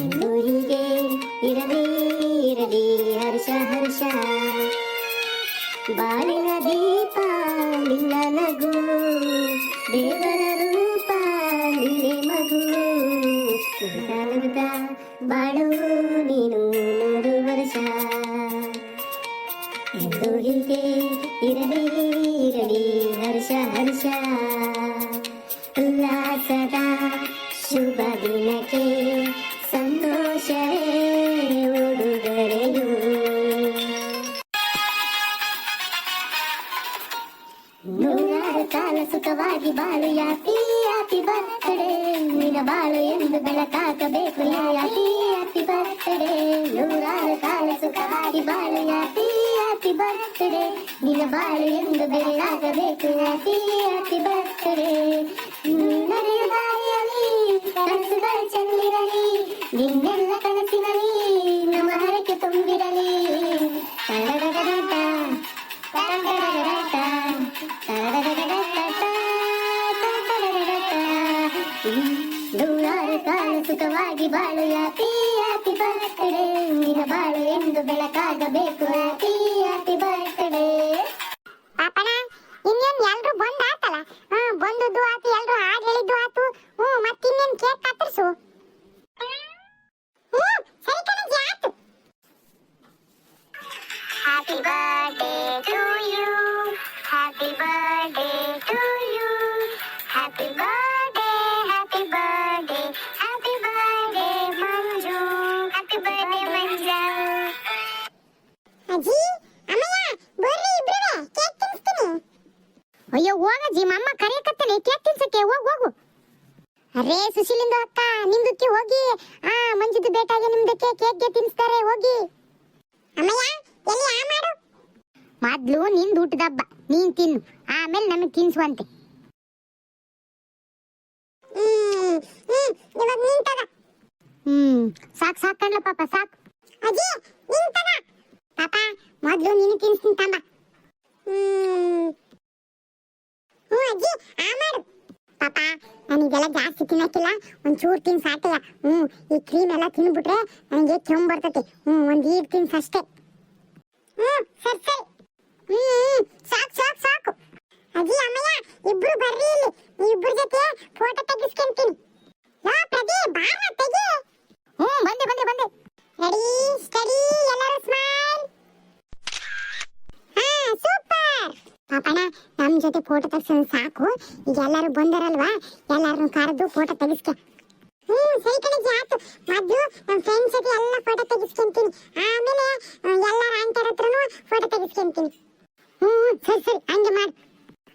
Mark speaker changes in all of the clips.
Speaker 1: ಎಂದೂರಿಗೆ ಇರಲಿ ಇರಲಿ ಹರ್ಷ ಹರ್ಷ ಬಾಳಿನ ದೀಪ ನಿನ್ನ ನಗು ದೇವರ ರೂಪ ನಿನ್ನೆ ಮಗು ನಗುತ್ತಾ ನಗುತ್ತಾ ಬಾಳು ನೀನು ನೂರು ವರ್ಷ ಎಂದು ಹೀಗೆ ಇರಲಿ ಇರಲಿ ಹರ್ಷ ಹರ್ಷ ಉಲ್ಲಾಸದ ಶುಭ ದಿನಕ್ಕೆ ನೂರಾರು ಕಾಲ ಸುಖವಾಗಿ ಬಾಳು ಯಾಪಿ ಯಾಪಿ ಬರ್ತಡೆ ನಿನ್ನ ಬಾಳು ಎಂದು ಬೆಳಗಾಗಬೇಕು ಯಾಪಿ ಯಾಪಿ ಬರ್ತಡೆ ನಡೆಯ ದಾರಿಯಲ್ಲಿ ಕನಸುಗಳ ಚೆಲ್ಲಿರಲಿ ನಿನ್ನೆಲ್ಲ ಕನಸಿನಲ್ಲಿ ನಮ್ಮ ಹರಕೆ ತುಂಬಿರಲಿ ತಡದಡದಡ, ತಡದಡದಡ, ನೂರಾರು ಕಾಲ ಸುಖವಾಗಿ ಬಾಳು ಯಾಪಿ ಯಾಪಿ ಬರ್ತಡೆ ನಿನ್ನ
Speaker 2: bella calda, bel fumetto ಅಜ್ಜಿ ಅಮ್ಮಯ್ಯ ಬರ್ರಿ ಇಬ್ರುವೆ ಕೇಕ್ ತಿನ್ಸ್ತೀನಿ. ಅಯ್ಯೋ ಹೋಗಜ್ಜಿ ಮಮ್ಮ ಕರೆಯಕತ್ತಾನೆ ಕೇಕ್ ತಿನ್ಸಕ್ಕೆ ಹೋಗ್ ಹೋಗು. ಅರೇ ಸುಶೀಲಿಂದ ಅಕ್ಕ ನಿಮ್ದಕ್ಕೆ ಹೋಗಿ. ಆ ಮಂಜುದು ಬೇಟಾಗೆ ನಿಮ್ದಕ್ಕೆ ಕೇಕ್ಗೆ ತಿನ್ಸ್ತಾರೆ ಹೋಗಿ. ಅಮ್ಮಯ್ಯ ಎಲ್ಲಿ ಆ ಮಾಡು. ಮೊದ್ಲು ನಿಂದು ಊಟದ ಹಬ್ಬ ನೀನ್ ತಿನ್ನು ಆಮೇಲೆ ನಮಗೆ ತಿನ್ಸುವಂತೆ ಹ್ಮ್ ಸಾಕ್ ಸಾಕ್ ಕಣ್ಲ ಪಾಪ ಸಾಕ್. ಅಜ್ಜಿ ನಿನ್ ತಗ ಪಾಪ, ಮೊದ್ಲು ನೀನು ತಿನ್ಸ್ತೀನಿ, ತಂಬ. ಹ್ಞೂ ಅಜ್ಜಿ, ಆ ಮಾಡು. ಪಾಪ, ನನಗೆಲ್ಲ ಜಾಸ್ತಿ ತಿನ್ನಕ್ಕಿಲ್ಲ. ಒಂಚೂರು ತಿನ್ಸ್ ಸಾಕಯ್ಯ. ಹ್ಞೂ ಈ ಕ್ರೀಮ್ ಎಲ್ಲ ತಿನ್ಬಿಟ್ರೆ ನನಗೆ ಕೆಮ್ಮು ಬರ್ತೈತೆ. ಹ್ಞೂ ಒಂದು ಈಡ್ ತಿನ್ಸ್ ಅಷ್ಟೇ. ಹ್ಞೂ ಸರಿ ಸರಿ. ಹ್ಮ್ ಸಾಕು ಸಾಕು ಸಾಕು. ಅಜ್ಜಿ, ಅಮ್ಮಯ್ಯ, ಇಬ್ರು ಬರ್ರಿ ಇಲ್ಲಿ. ಇಬ್ರು ಜೊತೆ ಫೋಟೋ ತೆಗಿಸ್ಕೊಂತೀನಿ. ಲೋ ಪ್ರದಿ ಬಾರ ತೆಗಿ. ಹ್ಞೂ ಬಂದೆ ಬಂದೆ ಬಂದೆ. ರೆಡಿ ಸ್ಟಡಿ ಎಲ್ಲರೂ ಸ್ಮೈಲ್ ಹಾ ಸೂಪರ್ ಪಾಪಣ್ಣ ನಮ್ಮ ಜೊತೆ ಫೋಟೋ ತೆಗ್ಸೋದು ಸಾಕು. ಈಗ ಎಲ್ಲರೂ ಬಂದರಲ್ವಾ? ಎಲ್ಲರನ್ನು ಕರೆದು ಫೋಟೋ ತೆಗಿಸ್ಕ. ಹ್ಮ್ ಸರಿ ಕಣಜ್ಜಿ ಆಯ್ತು. ಮೊದ್ಲು ನಮ್ಮ ಫ್ರೆಂಡ್ಸ್ ಜೊತೆ ಎಲ್ಲ ಫೋಟೋ ತೆಗಿಸ್ಕೊಂತೀನಿ. ಆಮೇಲೆ ಎಲ್ಲರ ಆಂಟರ್ ಹತ್ರನೂ ಫೋಟೋ ತೆಗಿಸ್ಕೊಂತೀನಿ. ಹ್ಮ್ ಸರಿ ಸರಿ, ಹಂಗೆ ಮಾಡು.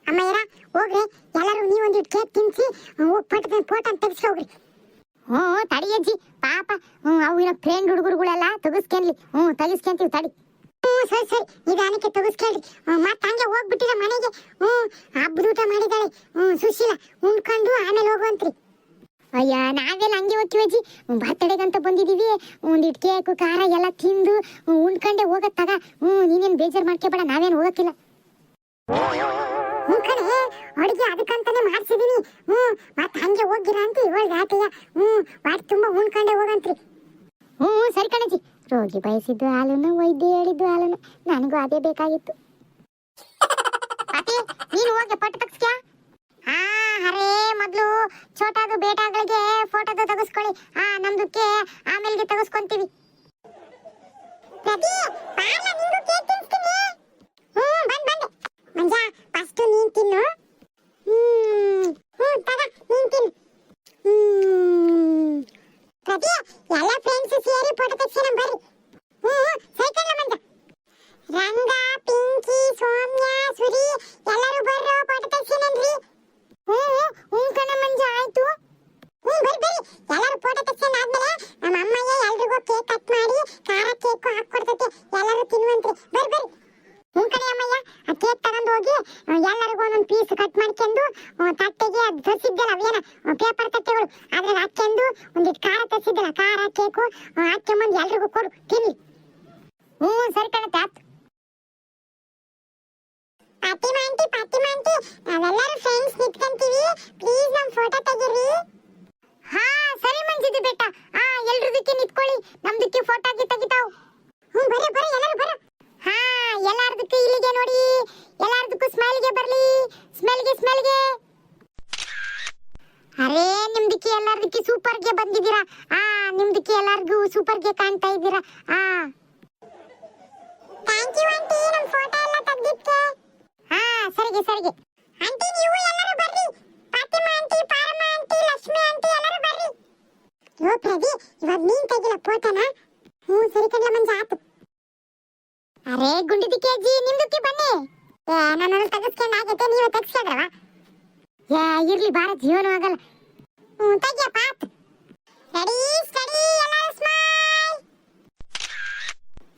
Speaker 2: ಅಮ್ಮಯ್ಯರ ಹೋಗ್ರಿ. ಎಲ್ಲರೂ ನೀವೊಂದು ಕೇಕ್ ತಿನ್ಸಿ ಹೋಗಿ ಫೋಟೋ ಫೋಟೋ ತೆಗಿಸ್ಕೋಗ್ರಿ ಹ್ಞೂ, ತಡಿ ಅಜ್ಜಿ. ಪಾಪ, ಹ್ಞೂ ಅವಿನ ಫ್ರೆಂಡ್ ಹುಡುಗರುಗಳೆಲ್ಲ ತೆಗಿಸ್ಕೇನ್ಲಿ. ಹ್ಞೂ, ತೆಗಿಸ್ಕೇಂತೀವಿ, ತಡಿ. ಹ್ಞೂ, ಸರಿ ಸರಿ. ನಿಧಾನಕ್ಕೆ ತೆಗಿಸ್ಕೇಳ್ರಿ. ಮತ್ತೆ ಹಂಗೆ ಹೋಗ್ಬಿಟ್ಟಿರ ಮನೆಗೆ. ಹ್ಞೂ ಹಬ್ಬದ ಊಟ ಮಾಡಿದಾಳೆ ಹ್ಞೂ, ಸುಶೀಲ, ಉಣ್ಕೊಂಡು ಆಮೇಲೆ ಹೋಗುವಂತ್ರಿ. ಅಯ್ಯ, ನಾವೆಲ್ಲ ಹಂಗೆ ಹೋಗ್ತೀವಿ ಅಜ್ಜಿ. ಬರ್ತಡೆಗಂತ ಬಂದಿದೀವಿ. ಒಂದಿಟ್ಟು ಕೇಕು ಖಾರ ಎಲ್ಲ ತಿಂದು ಉಂಡ್ಕೊಂಡೆ ಹೋಗತ್ತಾಗ ಹೋಗತ್ ತಗ. ಹ್ಞೂ, ನೀನೇನು ಬೇಜಾರು ಮಾಡ್ಕೋಬೇಡ ನಾವೇನು ಹೋಗಕ್ಕಿಲ್ಲ. ಹ್ಞೂ ಅಡುಗೆ ಅದಕ್ಕಂತಾನೆ ಮಾಡ್ಸಿದೀನಿ. ಹ್ಞೂ, ಮತ್ತೆ ಹಂಗೆ ಹೋಗಿರ ಅಂತ ಇವಾಗ ಆಟಯ್ಯ ಹ್ಞೂ ವಾಟ್ ತುಂಬ ಉಣ್ಕೊಂಡೆ ಹೋಗಂತ್ರಿ. ಹ್ಞೂ ಸರಿ ಕಣಜಿ. ರೋಗಿ ಬಯಸಿದ್ದು ಹಾಲನ್ನು ವೈದ್ಯ ಹೇಳಿದ್ದು ಹಾಲನ್ನು ನನಗೂ ಅದೇ ಬೇಕಾಗಿತ್ತು. ಪಾಟಿ ನೀನು ಹೋಗಿ ಪಟ್ಟು ತಗ್ಸ್ಕ್ಯಾ ಹಾ ಅರೇ ಮೊದಲು ಛೋಟಾದು ಬೇಟಾಗಳಿಗೆ ಫೋಟೋದು ತೆಗೆಸ್ಕೊಳ್ಳಿ. ಹಾ, ನಮ್ದಕ್ಕೆ ಆಮೇಲೆ ತೆಗೆಸ್ಕೊಂತೀವಿ. ಪ್ರತಿ ಬಾರ್ಲ ನಿಂಗೂ ಕೇಕ್ ತಿನ್ಸ್ತೀನಿ. ಹ್ಞೂ ಬಂದ್ ಬಂದೆ ಮಂಜ ಫಸ್ಟ್ ನೀನ್ ತಿನ್ನು. ಹ್ಮ್ ಹ್ಞೂ ತಗ ನೀನ್ ತಿನ್ ಹ್ಮ್ ಪ್ರತಿ ಎಲ್ಲ ಫ್ರೆಂಡ್ಸ್ ಸೇರಿ ಫೋಟೋ ತೆಗ್ಸೋಣ ಬರ್ರಿ ಹ್ಞೂ ಸೈಕಲ್ ಮಂಜ ರಂಗ ಪಿಂಕಿ ಸೌಮ್ಯ ಸುರಿ ಎಲ್ಲರೂ ಬರ್ರೋ ಫೋಟೋ ತೆಗ್ಸೋಣನ್ರಿ ಹ್ಞೂ ಹ್ಞೂ ಕಣ ಮಂಜ ಆಯ್ತು ಹ್ಞೂ ಬರ್ರಿ ಬರ್ರಿ ಎಲ್ಲರೂ ಫೋಟೋ ತೆಗ್ಸೋಣ ಆದ್ಮೇಲೆ ನಮ್ಮ ಅಮ್ಮಯ್ಯ ಎಲ್ರಿಗೂ ಕೇಕ್ ಕಟ್ ಮಾಡಿ ಖಾರ ಕೇಕ್ ಹಾಕ್ಕೊಡ್ತೈತೆ ಎಲ್ಲರೂ ತಿನ್ನುವಂತ್ರಿ ಬರ್ರಿ ಬರ್ರಿ ಹ್ಞೂ ಕಣೆ ಅಮ್ಮಯ್ಯ ಆ ಕೇಕ್ ತಗೊಂಡು ಹೋಗಿ ಆ, ಎಲ್ಲರಿಗೂ ಒಂದೊಂದು ಪೀಸ್ ಕಟ್ ಮಾಡ್ಕೊಂಡು ತಟ್ಟೆಗೆ ಅದು ತರಿಸಿದ್ದಲ್ಲ ಅವೇನ ಪೇಪರ್ ತಟ್ಟೆಗಳು ಅದ್ರಾಗ ಹಾಕ್ಕೊಂಡು ಒಂದಿಟ್ಟು ಖಾರ ತರಿಸಿದ್ದಲ್ಲ ಖಾರ ಕೇಕು ಆ, ಹಾಕ್ಯಂಬಂದು ಎಲ್ರಿಗೂ ಕೊಡು ತಿನ್ನಿ. ಹ್ಞೂ ಸರಿ ಕಣತ್ತೆ ಆತು ಫಾತಿಮಾ ಆಂಟಿ ಫಾತಿಮಾ ಆಂಟಿ ನಾವೆಲ್ಲರೂ ಫ್ರೆಂಡ್ಸ್ ನಿಂತ್ಕೊಂತೀವಿ ಪ್ಲೀಸ್ ನಮ್ ಫೋಟೋ ತೆಗೀರಿ. ಹಾ ಸರಿ ಮಂಜಿದು ಬೇಟ. ಹಾ ಎಲ್ರದಕ್ಕೆ ನಿಂತ್ಕೊಳ್ಳಿ ನಮ್ದಕ್ಕೆ ಫೋಟೋ ಆಗಿ ತೆಗಿತಾವ್. ಹ್ಞೂ ಬರೀ ಬರ್ರಿ ಎಲ್ಲರೂ ಬರ್ರಿ ಹಾ ಎಲ್ಲಾರ್ದಕ್ಕೂ ಇಲ್ಲಿಗೆ ನೋಡಿ ಎಲ್ಲಾರ್ದಕ್ಕೂ ಸ್ಮೆಲ್ಗೆ ಬರ್ಲಿ ಸ್ಮೆಲ್ಗೆ ಸ್ಮೆಲ್ಗೆ. ಅರೇ ನಿಮ್ದಕ್ಕೆ ಎಲ್ಲಾರ್ದಕ್ಕೆ ಸೂಪರ್ಗೆ ಬಂದಿದ್ದೀರಾ? ಆ ನಿಮ್ದಕ್ಕೆ ಎಲ್ಲಾರ್ಗೂ ಸೂಪರ್ಗೆ ಕಾಣ್ತಾ ಇದ್ದೀರಾ? ಆ. ಥ್ಯಾಂಕ್ ಯು ಆಂಟಿ ನಮ್ಮ ಫೋಟೋ ಎಲ್ಲ ತೆಗೆದಿದ್ದಕ್ಕೆ ಹಾ ಸರಿಗೆ ಸರಿಗೆ. ಆಂಟಿ ನೀವು ಎಲ್ಲರೂ ಬರ್ರಿ. Fatima aunty Paramma aunty Lakshmi aunty ಎಲ್ಲರೂ ಬರ್ರಿ. ಯೋ ಪ್ರದಿ ಇವಾಗ ನೀನ್ ತೆಗಿಲ್ಲ ಫೋಟೋನಾ ಹ್ಞೂ ಸರಿ ಕಣ್ಲ ಅರೇ ಗುಂಡಿದಿಕ್ಕೆ ಅಜ್ಜಿ ನಿಮ್ದಕ್ಕೆ ಬನ್ನಿ. ಏ, ನನ್ನನ್ನು ತೆಗೆಸ್ಕೊಂಡು ಆಗೈತೆ ನೀವು ತೆಗ್ಸ್ಕೊಂಡ್ರವ? ಏ, ಇರ್ಲಿ, ಬಾರ ಜೀವನ ಆಗಲ್ಲ. ಹ್ಞೂ ತೆಗಿಯಪ್ಪ ಪಾತ್. ರೆಡಿ ಸ್ಟಡಿ ಎಲ್ಲರೂ ಸ್ಮೈಲ್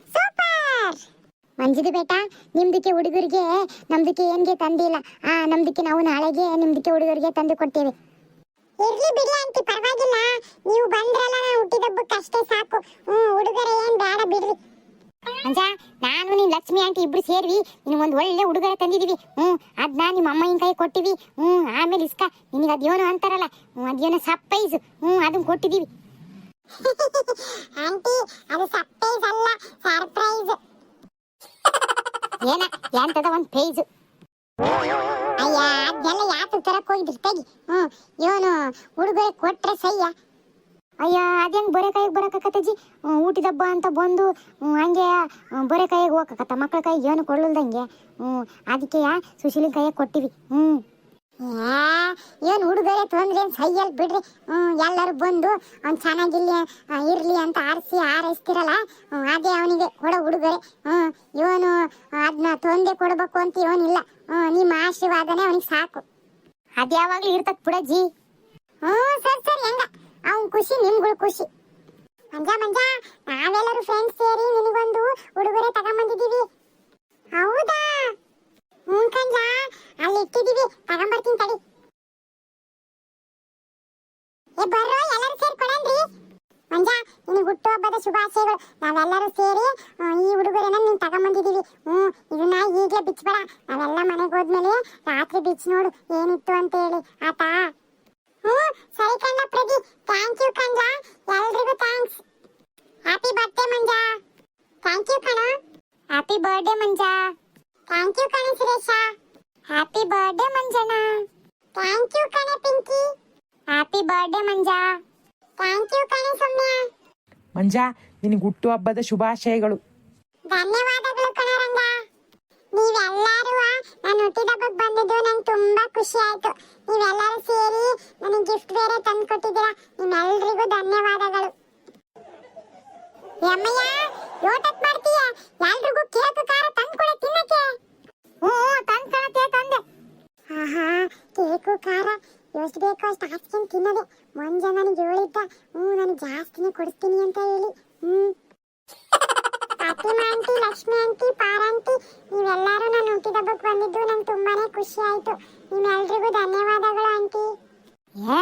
Speaker 2: ಸೂಪರ್ ಮಂಜಿದು ಬೇಟ, ನಿಮ್ದಕ್ಕೆ ಹುಡುಗರಿಗೆ ನಮ್ದಕ್ಕೆ ಏನ್ಗೆ ತಂದಿಲ್ಲ ಆ, ನಮ್ದಕ್ಕೆ ನಾವು ನಾಳೆಗೆ ನಿಮ್ದಕ್ಕೆ ಹುಡುಗರಿಗೆ ತಂದು ಕೊಡ್ತೀವಿ. ಇರ್ಲಿ ಬಿಡಿ ಆಂಟಿ, ಪರವಾಗಿಲ್ಲ. ನೀವು ಬಂದ್ರಲ್ಲ ನಾ ಹುಟ್ಟಿದಬ್ಬಕ್ಕೆ ಅಷ್ಟೇ ಸಾಕು. ಹ್ಮ್, ಹುಡುಗರ, ಏನು ಬೇಡ ಬಿಡ್ರಿ. ಅಂಜ ನಾನು ನೀನ್ ಲಕ್ಷ್ಮಿ ಆಂಟಿ ಇಬ್ರು ಸೇರ್ವಿ. ನಿನ್ ಒಂದ್ ಒಳ್ಳೆ ಉಡುಗೊರೆ ತಂದಿದೀವಿ. ಹ್ಮ್ ಅದ್ನ ನಿಮ್ಮ ಅಮ್ಮನ ಕೈ ಕೊಟ್ಟಿವಿ. ಹ್ಮ್ ಆಮೇಲೆ ಇಸ್ಕ. ನಿನಗೆ ಅದೇನೋ ಅಂತಾರಲ್ಲ ಅದೇನೋ ಸರ್ಪ್ರೈಸ್ ಹ್ಮ್ ಅದನ್ನ ಕೊಟ್ಟಿದೀವಿ. ಆಂಟಿ ಅದು ಸರ್ಪ್ರೈಸ್ ಅಲ್ಲ ಸರ್ಪ್ರೈಸ್ ಏನ ಎಂತದ ಒಂದ್ ಪೇಜ್ ಅಯ್ಯ ಅದೆಲ್ಲ ಯಾಕೆ ತರಕ್ ಹೋಗಿದ್ರಿ? ತೆಗಿ ಹ್ಮ್ ಇವನು ಉಡುಗೊರೆ ಕೊಟ್ರೆ ಸಯ್ಯ ಅಯ್ಯ ಅದೇಂಗೆ ಬರೆ ಕೈಗೆ ಬರಕತ್ತಜ್ಜಿ ಊಟದ ಹಬ್ಬ ಅಂತ ಬಂದು ಹಂಗೆ ಬರೆ ಕೈಗೆ ಹೋಗಕತ್ತ ಮಕ್ಕಳ ಕೈಗೆ ಏನು ಕೊಡಲ್ದಂಗೆ ಹ್ಞೂ ಅದಕ್ಕೆ ಸುಶೀಲಿನ ಕೈಗೆ ಕೊಟ್ಟಿವಿ. ಹ್ಞೂ ಏನು ಹುಡುಗರೆ ತೊಂದ್ರೆ ಸೈಯಲ್ಲಿ ಬಿಡ್ರಿ. ಎಲ್ಲರೂ ಬಂದು ಅವ್ನು ಚೆನ್ನಾಗಿಲ್ಲ ಇರಲಿ ಅಂತ ಆರಿಸಿ ಆರೈಸ್ತಿರಲ್ಲ? ಅದೇ ಅವನಿಗೆ ಕೊಡೋ ಹುಡುಗರೇ. ಹ್ಞೂ ಇವನು ಅದನ್ನ ತೊಂದರೆ ಕೊಡಬೇಕು ಅಂತ ಇವನಿಲ್ಲ ಹ್ಞೂ ನಿಮ್ಮ ಆಶೀರ್ವಾದನೇ ಅವನಿಗೆ ಸಾಕು. ಅದ್ಯಾವಾಗ್ಲೂ ಇರ್ತದೆ ಬಿಡಜ್ಜಿ ಹ್ಞೂ ಸರಿ ಸರಿ ಹೆಂಗ. ಅವ್ನ್ ಖುಷಿ, ನಿಮ್ಗಳ ಖುಷಿ. ಮಂಜ ಮಂಜ, ನಾವೆಲ್ಲರೂ ಫ್ರೆಂಡ್ಸ್ ಸೇರಿ ನಿನಗೊಂದು ಉಡುಗೊರೆ ತಗೊಂಬಂದಿದೀವಿ ಹೌದಾ? ಹ್ಞೂ ಕಂಜ, ಅಲ್ಲಿ ಇಟ್ಟಿದೀವಿ ತಗೊಂಬರ್ತೀನಿ ತಡಿ. ಏ, ಬರ್ರೋ, ಎಲ್ಲರೂ ಸೇರಿ ಕೊಡನ್ರಿ. ಮಂಜ, ನಿನಗೆ ಹುಟ್ಟುಹಬ್ಬದ ಶುಭಾಶಯಗಳು. ನಾವೆಲ್ಲರೂ ಸೇರಿ ಈ ಉಡುಗೊರೆನ ನೀನು ತಗೊಂಬಂದಿದೀವಿ ಹ್ಞೂ, ಇದನ್ನ ಈಗಲೇ ಬಿಚ್ಚಬೇಡ. ನಾವೆಲ್ಲ ಮನೆಗೆ ಹೋದ್ಮೇಲೆ ರಾತ್ರಿ ಬಿಚ್ಚಿ ನೋಡು, ಏನಿತ್ತು ಅಂತ ಹೇಳಿ ಆತಾ? ಹ್ಞೂ ಸರಿ ಕಣ್ಣ ಪ್ರದಿ ಥ್ಯಾಂಕ್ ಯು ಕಣ್ಣ. ಎಲ್ರಿಗೂ thanks happy birthday Manja. Thank you ಕಣ. Happy birthday Manja. Thank you ಕಣ Suresh. Happy birthday Manjanna. Thank you ಕಣ Pinky. Happy birthday Manja. Thank you ಕಣ ಸೌಮ್ಯ.
Speaker 3: ಮಂಜ ನಿನಗೆ ಹುಟ್ಟುಹಬ್ಬದ ಶುಭಾಶಯಗಳು.
Speaker 2: ಧನ್ಯವಾದಗಳು ಕಣರಂಗ ನೀವೆಲ್ಲರೂ ನಾನು ಹುಟ್ಟಿದಬ್ಬಕ್ಕೆ ಬಂದಿದ್ದು ನಂಗೆ ತುಂಬಾ ಖುಷಿ ಆಯ್ತು. ನೀವೆಲ್ಲರೂ ಸೇರಿ ನನಗೆ ಗಿಫ್ಟ್ ಬೇರೆ ತಂದು ಕೊಟ್ಟಿದ್ದೀರಾ? ನಿಮ್ಮೆಲ್ಲರಿಗೂ ಧನ್ಯವಾದಗಳು. ಅಮ್ಮಯ್ಯ ಯೋಟಕ್ ಮಾಡ್ತೀಯ? ಎಲ್ರಿಗೂ ಕೇಕ್, ಖಾರ ತಂದು ಕೊಡ ತಿನ್ನಕ್ಕೆ. ಹ್ಞೂ, ತಂದು ಕಣತೆ ತಂದೆ. ಆಹಾ, ಕೇಕು, ಖಾರ. ಎಷ್ಟು ಬೇಕೋ ಅಷ್ಟು ಹಾಕ್ಸ್ಕೊಂಡು ತಿನ್ನೋದೆ. ಮುಂಜ ನನಗೆ ಹೇಳಿದ್ದ. ಹ್ಞೂ, ನಾನು ಜಾಸ್ತಿನೇ ಕೊಡಿಸ್ತೀನಿ ಅಂತ ಹೇಳಿ. ಹ್ಞೂ. Fatima aunty, Lakshmi aunty, Para aunty ನನ್ನ ನಾನು ಹುಟ್ಟಿದಬ್ಬಕ್ಕೆ ಬಂದಿದ್ದು ನಂಗೆ ತುಂಬಾನೇ ಖುಷಿ ಆಯ್ತು. ನಿಮ್ಮೆಲ್ರಿಗೂ ಧನ್ಯವಾದಗಳು, ಆಂಟಿ. ಏ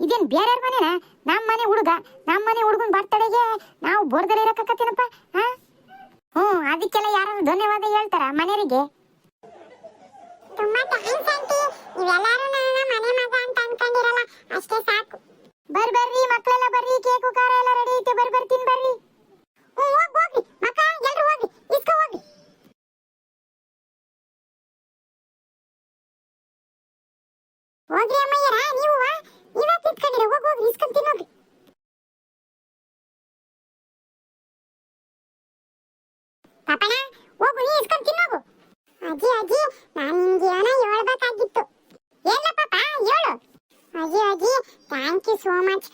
Speaker 2: ಇದೇನ್ ಬೇರೆ ಮನೆನಾ? ನಮ್ಮ ಮನೆ ಹುಡುಗ. ನಮ್ಮ ಮನೆ ಹುಡುಗನ ಬರ್ತಡೆಗೆ ನಾವು ಬೋರ್ದಲ್ಲಿ ಇರಕತ್ತೀನಪ್ಪ ಹಾ? ಹ್ಞೂ ಅದಕ್ಕೆಲ್ಲ ಯಾರು ಧನ್ಯವಾದ ಹೇಳ್ತಾರ ಮನೆಯವರಿಗೆ? ತುಂಬಾ ಥ್ಯಾಂಕ್ಸ್ ಆಂಟಿ ನೀವೆಲ್ಲರೂ ನನ್ನ ಮನೆ ಮಗ ಅಂತ ಅನ್ಕೊಂಡಿರಲ್ಲ ಅಷ್ಟೇ ಸಾಕು. ಬರ್ ಬರ್ರಿ ಮಕ್ಕಳೆಲ್ಲ ಬರ್ರಿ ಕೇಕು ಖಾರ ಎಲ್ಲ ರೆಡಿ ಐತೆ. ಬರ್ ಬರ್ತೀನಿ ಬರ್ರಿ. ಹ್ಞೂ ಹೋಗ್ ಹೋಗ್ರಿ ಮಕ್ಕ ಎಲ್ರು ಹೋಗಿ ಇಸ್ಕೊ ಹೋಗಿ ಹೋಗ್ರಿ ಅಮ್ಮಯ್ಯರ, ನೀವು ನೀವೇ ತಿತ್ಕೊಂಡಿರ ಹೋಗಿ, ಹೋಗು ನೀ ಅಜ್ಜಿ ನಾನು ಏನೋ ಹೇಳು. ಥ್ಯಾಂಕ್ ಯು ಸೋ ಮಚ್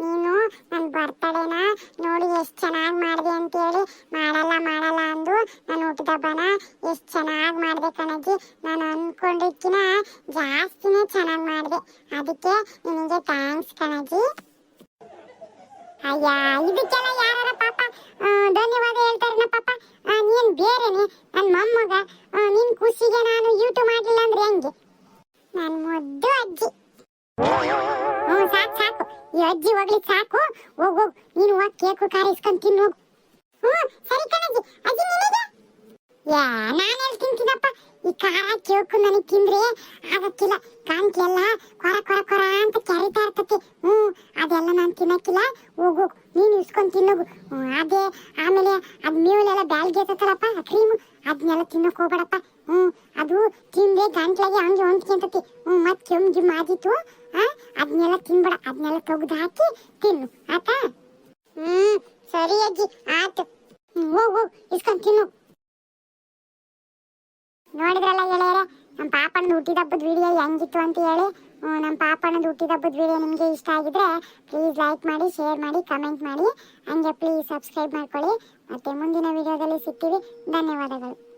Speaker 2: ನೀನು ನನ್ನ ಬರ್ತಡೇನ ನೋಡಿ ಎಷ್ಟು ಚೆನ್ನಾಗಿ ಮಾಡಲ್ಲ ಮಾಡಲ್ಲ ಅಂದು ನಾನು ಹುಟ್ಟಿದಬ್ಬನ ಎಷ್ಟು ಚೆನ್ನಾಗಿ ಮಾಡಿದೆ ಕಣಜ್ಜಿ ನಾನು ಅನ್ಕೊಂಡಿದ್ಕಿನ ಜಾಸ್ತಿನೇ ಚೆನ್ನಾಗಿ ಮಾಡಿದೆ ಅದಕ್ಕೆ ನಿನಗೆ ಥ್ಯಾಂಕ್ಸ್ ಕಣಜ್ಜಿ ಅಯ್ಯ ಇದಕ್ಕೆಲ್ಲ ಯಾರ ಪಾಪ ಆ, ಧನ್ಯವಾದ ಹೇಳ್ತಾರನ ಪಾಪ ಆ, ನೀನ್ ಬೇರೆನೆ ನನ್ನ ಮೊಮ್ಮಗ ಆ, ನಿನ್ ಖುಷಿಗೆ ನಾನು ಯೂಟ್ಯೂಬ್ ಮಾಡಿಲ್ಲ ಅಂದ್ರೆ ಹೆಂಗೆ ನನ್ನ ಮುದ್ದು ಅಜ್ಜಿ ಹ್ಞೂ ಸಾಕು ಸಾಕು ಈ ಅಜ್ಜಿ ಹೋಗ್ಲಿಕ್ಕೆ ಸಾಕು ಹೋಗ್ ಹೋಗ್ ನೀನು ಹೋಗಿ ಕೇಕು ಖಾರ ಇಸ್ಕೊಂಡ್ ತಿನ್ನು ಹೋಗು ಹ್ಞೂ ಸರಿ ಕಣಜ್ಜಿ ಅಜ್ಜಿ ನಿನಗೆ ಯಾ ನಾನೆಲ್ಲಿ ತಿಂತೀನಪ್ಪ ಈ ಖಾರ ಕೇಳ್ಕು ನನಗೆ ತಿಂದ್ರೆ ಆಗಕ್ಕಿಲ್ಲ ಕಾಂತಿ ಎಲ್ಲ ಕೊರ ಕೊರ ಕೊರ ಅಂತ ಕೆರಿತಾ ಇರ್ತತಿ ಹ್ಞೂ ನಾನು ತಿನ್ನಕ್ಕಿಲ್ಲ. ಹೋಗು, ನೀನು ಇಸ್ಕೊಂಡು ತಿನ್ನೋಗು. ಹ್ಞೂ ಅದೇ, ಆಮೇಲೆ ಅದು ಮೇವಲೆಲ್ಲ ಬ್ಯಾಲ್ಗೆ ಇರ್ತೈತಲ್ಲಪ್ಪ ಕ್ರೀಮು ಅದನ್ನೆಲ್ಲ ತಿನ್ನಕ್ ಹೋಗ್ಬೇಡಪ್ಪ. ಹ್ಞೂ ಅದು ತಿಂದೆ ಗಂಟ್ಲಾಗೆ ಹಂಗೆ ಹೊಂದ್ಕೊಂತತಿ. ಹ್ಞೂ ಮತ್ತೆ ಕೆಮ್ಮು ಗಿಮ್ ಆದಿತ್ತು ಆ ಅದನ್ನೆಲ್ಲ ತಿನ್ಬೇಡ. ಅದನ್ನೆಲ್ಲ ತೆಗ್ದು ಹಾಕಿ ತಿನ್ನು ಆತಾ ಹ್ಮ್, ಸರಿ ಅಜ್ಜಿ, ಆಯ್ತು. ಹೋಗು ಇಸ್ಕೊಂಡು ಇಸ್ಕೊಂಡ್ ತಿನ್ನು. ನೋಡಿದ್ರಲ್ಲ ಗೆಳೆಯರೆ ನಮ್ಮ ಪಾಪಣ್ಣ ಹುಟ್ಟಿದ ಹಬ್ಬದ ವಿಡಿಯೋ ಹೆಂಗಿತ್ತು ಅಂತ ಹೇಳಿ. ನಮ್ಮ ಪಾಪಣ್ಣದ ಹುಟ್ಟಿದಬ್ಬದ ವಿಡಿಯೋ ನಿಮಗೆ ಇಷ್ಟ ಆಗಿದ್ರೆ ಪ್ಲೀಸ್ ಲೈಕ್ ಮಾಡಿ ಶೇರ್ ಮಾಡಿ ಕಮೆಂಟ್ ಮಾಡಿ. ಹಂಗೆ ಪ್ಲೀಸ್ ಸಬ್ಸ್ಕ್ರೈಬ್ ಮಾಡ್ಕೊಳ್ಳಿ. ಮತ್ತೆ ಮುಂದಿನ ವಿಡಿಯೋದಲ್ಲಿ ಸಿಗ್ತೀವಿ. ಧನ್ಯವಾದಗಳು.